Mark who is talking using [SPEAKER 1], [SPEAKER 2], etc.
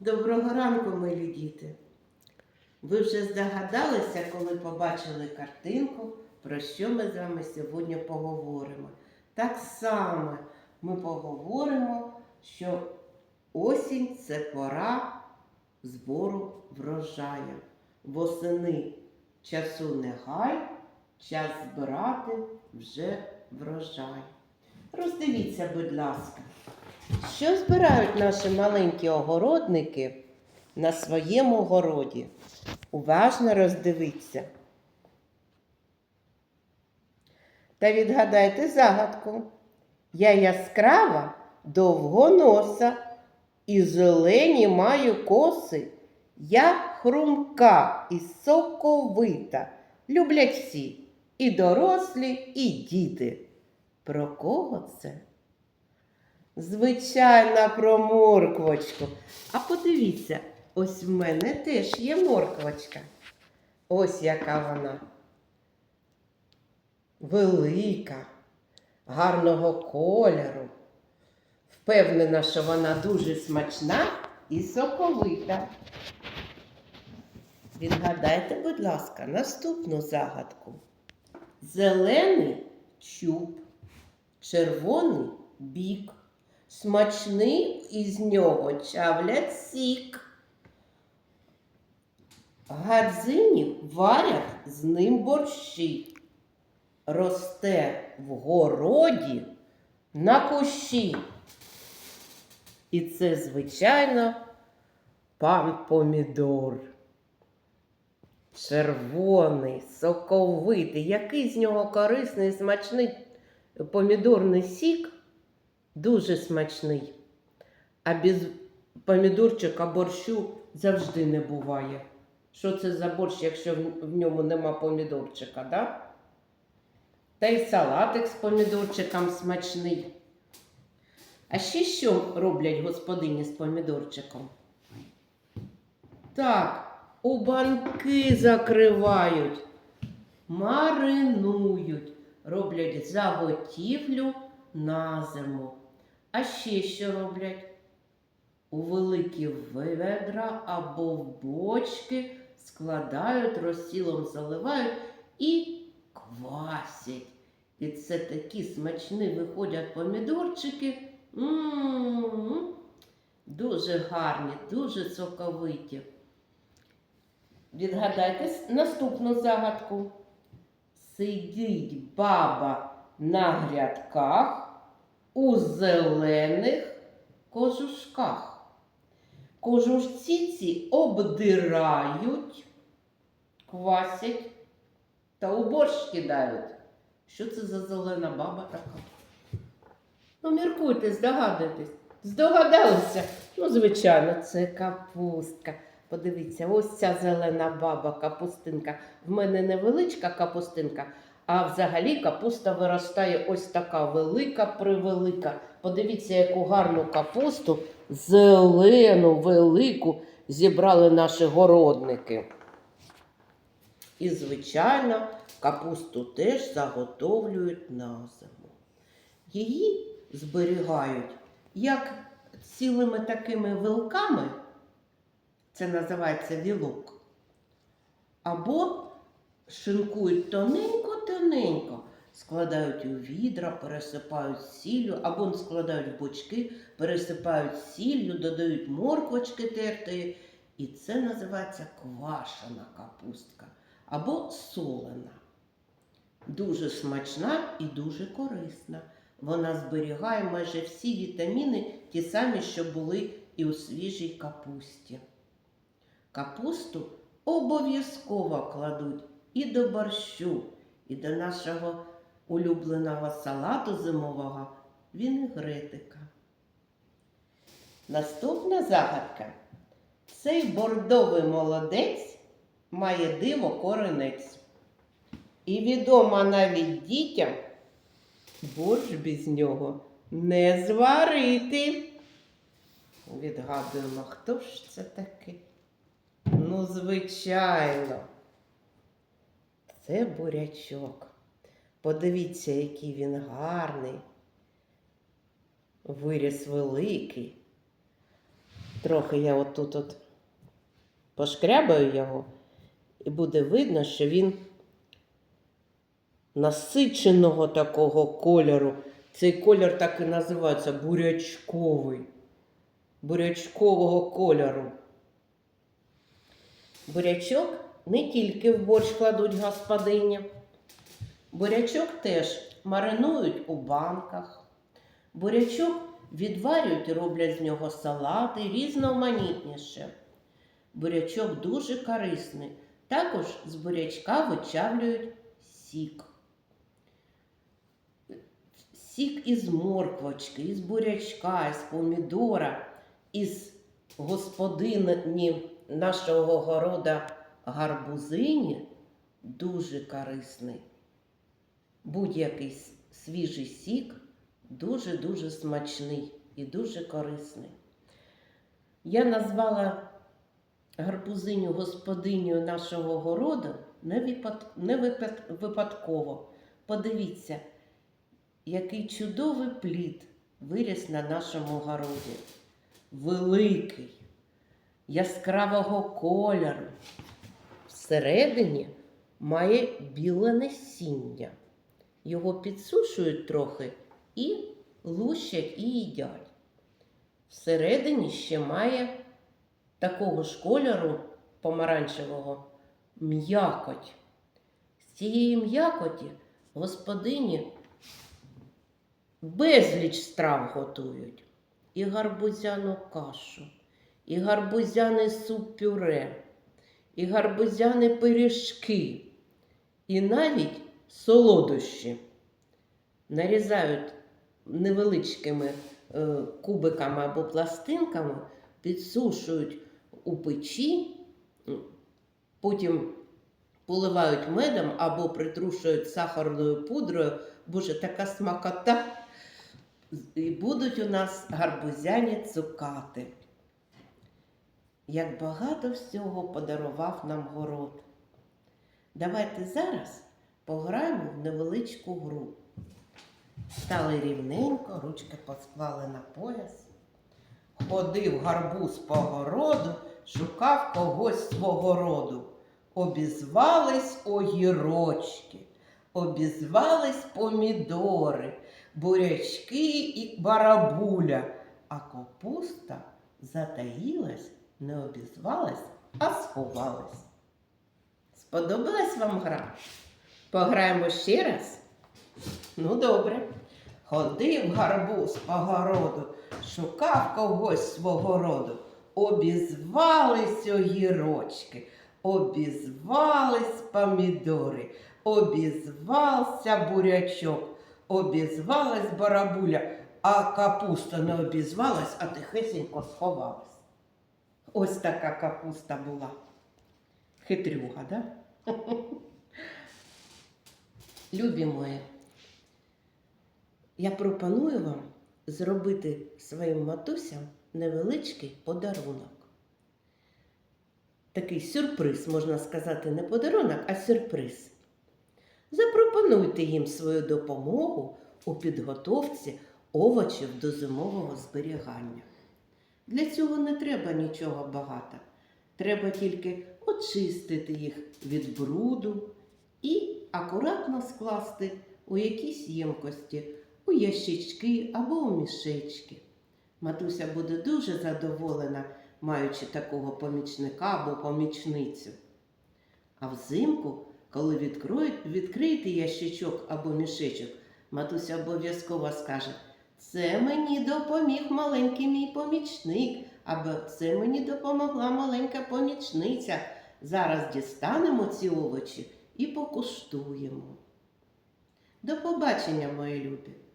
[SPEAKER 1] Доброго ранку, милі діти. Ви вже здогадалися, коли побачили картинку, про що ми з вами сьогодні поговоримо. Так само ми поговоримо, що осінь це пора збору врожаю. Восени часу не гай, час збирати вже врожай. Роздивіться, будь ласка. Що збирають наші маленькі огородники на своєму городі? Уважно роздивіться. Та відгадайте загадку. Я яскрава, довгоноса, і зелені маю коси. Я хрумка і соковита. Люблять всі, і дорослі, і діти. Про кого це? Звичайно, про морквочку. А подивіться, ось в мене теж є морквочка. Ось яка вона. Велика, гарного кольору. Впевнена, що вона дуже смачна і соковита. Відгадайте, будь ласка, наступну загадку. Зелений чуб, червоний бік. Смачний із нього чавлять сік. Гадзині варять з ним борщі. Росте в городі на кущі. І це, звичайно, пан помідор. Червоний, соковитий, який з нього корисний, смачний помідорний сік. Дуже смачний. А без помідорчика борщу завжди не буває. Що це за борщ, якщо в- ньому нема помідорчика, да? Та й салатик з помідорчиком смачний. А ще що роблять господині з помідорчиком? Так, у банки закривають, маринують, роблять заготівлю на зиму. А ще що роблять? У великі ведра або в бочки складають, розсілом заливають і квасять. І це такі смачні виходять помідорчики. М-м-м. Дуже гарні, дуже соковиті. Відгадайте наступну загадку. Сидить баба на грядках у зелених кожушках. Кожушці ці обдирають, квасять та у борщ кидають. Що це за зелена баба така? Ну, міркуйте, здогадуйтесь. Здогадалися? Ну, звичайно, це капустка. Подивіться, ось ця зелена баба, капустинка. В мене невеличка капустинка, а взагалі капуста виростає ось така велика, превелика. Подивіться, яку гарну капусту, зелену, велику зібрали наші городники. І, звичайно, капусту теж заготовлюють на зиму. Її зберігають як цілими такими вилками, це називається вілок, або шинкують тоненько-тоненько, складають у відра, пересипають сіллю, або складають в бочки, пересипають сіллю, додають морквочки тертої. І це називається квашена капустка або солена. Дуже смачна і дуже корисна. Вона зберігає майже всі вітаміни, ті самі, що були і у свіжій капусті. Капусту обов'язково кладуть і до борщу, і до нашого улюбленого салату зимового вінегретика. Наступна загадка. Цей бордовий молодець має диво коренець. І відомо навіть дітям, борщ без нього не зварити. Відгадуємо, хто ж це такий? Ну, звичайно, це бурячок. Подивіться, який він гарний. Виріс великий. Трохи я отут от пошкрябаю його, і буде видно, що він насиченого такого кольору. Цей колір так і називається бурячковий. Бурячкового кольору. Бурячок не тільки в борщ кладуть господині. Бурячок теж маринують у банках. Бурячок відварюють і роблять з нього салати різноманітніше. Бурячок дуже корисний. Також з бурячка вичавлюють сік. Сік із морквочки, із бурячка, із помідора, із господині нашого города гарбузині дуже корисний. Будь-який свіжий сік дуже-дуже смачний і дуже корисний. Я назвала гарбузиню господиню нашого городу не, випад... не випад... випадково. Подивіться, який чудовий плід виріс на нашому городі. Великий, яскравого кольору. Всередині має біле насіння. Його підсушують трохи і лущать і їдять. Всередині ще має такого ж кольору помаранчевого м'якоть. З цієї м'якоті господині безліч страв готують. І гарбузяну кашу, і гарбузяний суп пюре, і гарбузяні пиріжки, і навіть солодощі. Нарізають невеличкими е, кубиками або пластинками, підсушують у печі, потім поливають медом або притрушують сахарною пудрою. Боже, така смакота. І будуть у нас гарбузяні цукати. Як багато всього подарував нам город. Давайте зараз пограємо в невеличку гру. Стали рівненько, ручки посклали на пояс. Ходив гарбуз по городу, шукав когось свого роду. Обізвались огірочки, обізвались помідори, бурячки і барабуля, а капуста затаїлась, не обізвалась, а сховалась. Сподобалась вам гра? Пограємо ще раз? Ну, добре. Ходив гарбуз по городу, шукав когось свого роду. Обізвались огірочки, обізвались помідори, обізвався бурячок, обізвалась барабуля, а капуста не обізвалась, а тихесенько сховалась. Ось така капуста була. Хитрюга, да? Любі мої, я пропоную вам зробити своїм матусям невеличкий подарунок. Такий сюрприз, можна сказати, не подарунок, а сюрприз. Запропонуйте їм свою допомогу у підготовці овочів до зимового зберігання. Для цього не треба нічого багато. Треба тільки очистити їх від бруду і акуратно скласти у якісь ємкості, у ящички або у мішечки. Матуся буде дуже задоволена, маючи такого помічника або помічницю. А взимку, коли відкриєте ящичок або мішечок, матуся обов'язково скаже: це мені допоміг маленький мій помічник, або це мені допомогла маленька помічниця. Зараз дістанемо ці овочі і покуштуємо. До побачення, мої любі!